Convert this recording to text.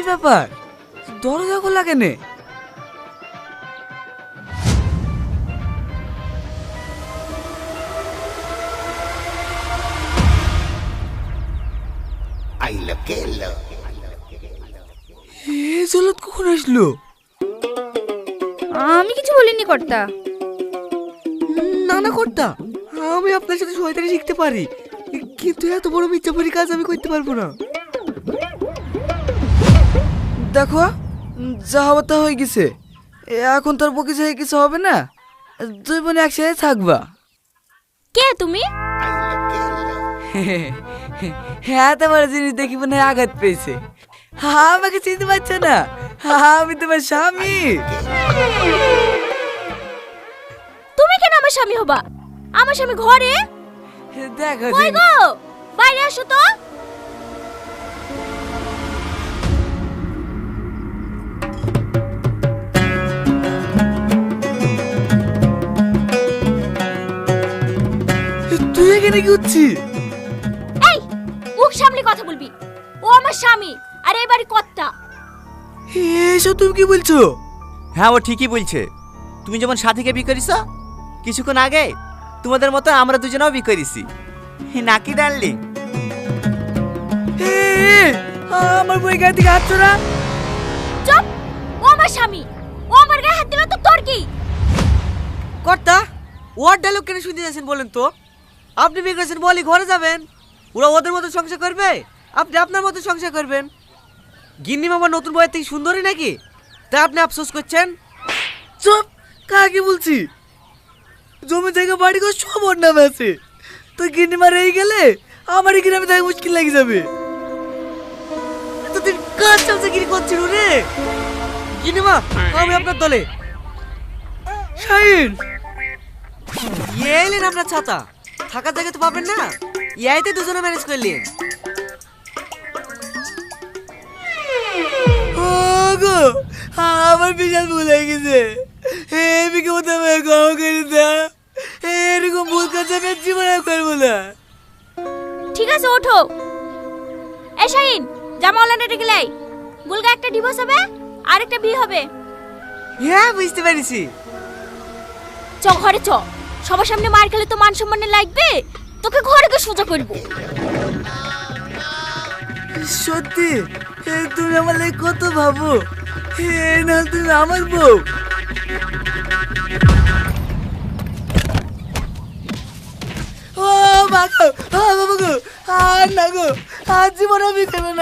ব্যাপার? দরজা খোলা কেনে? জলত কখন আসলো? আমি কিছু বলিনি কর্তা। না না কর্তা। আমি আপনার সাথে শয়তানি শিখতে পারি। কিন্তু এত বড় মিথ্যাপুরি কাজ আমি করতে পারব না। দেখো যা হবার তা হয়ে গেছে। এখন তোর বকি হয়ে কিছু হবে না? দুই বোন একসাথে থাকবা। কে তুমি? হ্যাঁ তোমার জিনিস দেখি মনে হয় আঘাত পেয়েছে। আমাকে চিনতে পারছ না? হ্যাঁ আমি তোমার স্বামী। তুমি কেন আমার স্বামী হবা? আমার স্বামী ঘরে? দেখো বাইরে আসো তো। এখানে কি হচ্ছিস এই মুখ সামনে কথা বলবি। ও আমার স্বামী আর এই বাড়ি কর্তা। এসব তুমি কি বলছো? হ্যাঁ ও ঠিকই বলছে। তুমি যেমন সাথীকে বিয়ে করিস কিছুক্ষণ আগে তোমাদের মতো আমরা দুজনেও বিয়ে করেছি। নাকি এ, আমার বই গায়ে থেকে হাত চড়া চুপ! ও আমার স্বামী। ও আমার গায়ে হাত দিল তো তোর কি? কর্তা ওর ডায়লগ কেন শুনতে যাচ্ছেন বলেন তো? আপনি বিয়ে করেছেন বলি ঘরে যাবেন। ওরা ওদের মতো সংসার করবে? আপনি আপনার মতো সংসার করবেন। গিন্নি মামা নতুন বইয়ের থেকে সুন্দরী নাকি? তা আপনি আফসোস করছেন? চুপ কাকে বলছি? জমি থেকে বাড়ি করে সব ওর নামে আছে। তো গিন্নি মার এই গেলে আমার এই গ্রামে থাকা মুশকিল লেগে যাবে। এতদিন কাজ চলছে গিরি করছিল রে। গিন্নি মা আমি আপনার দলে। শাহিন! এলেন আপনার ছাতা। থাকার জায়গা তো পাবেন না। ইয়াইতে দুজনে ম্যানেজ করলেন ও গো আমার বিশাল ভুল হয়ে গেছে। এই বিকে আমায় ক্ষমা করে দাও। এরকম ভুল কাজ আমি জীবনে করব না। ঠিক আছে ওঠো। এই শাহিন জামা অনলাইনে রেখে লাই। গুলগা একটা ডিভোর্স হবে আর একটা বিয়ে হবে। হ্যাঁ বুঝতে পেরেছি। চ ঘরে চ। সবার সামনে মার খেলে তো মান সম্মানে লাগবে। তোকে ঘরে গিয়ে সোজা করব। সত্যি? তুমি আমার লাগে কত ভাবো? এ, না, তুমি আমার বউ। ও মা ও, বাবা গো, আর না গো, আর জীবন আমি করব না।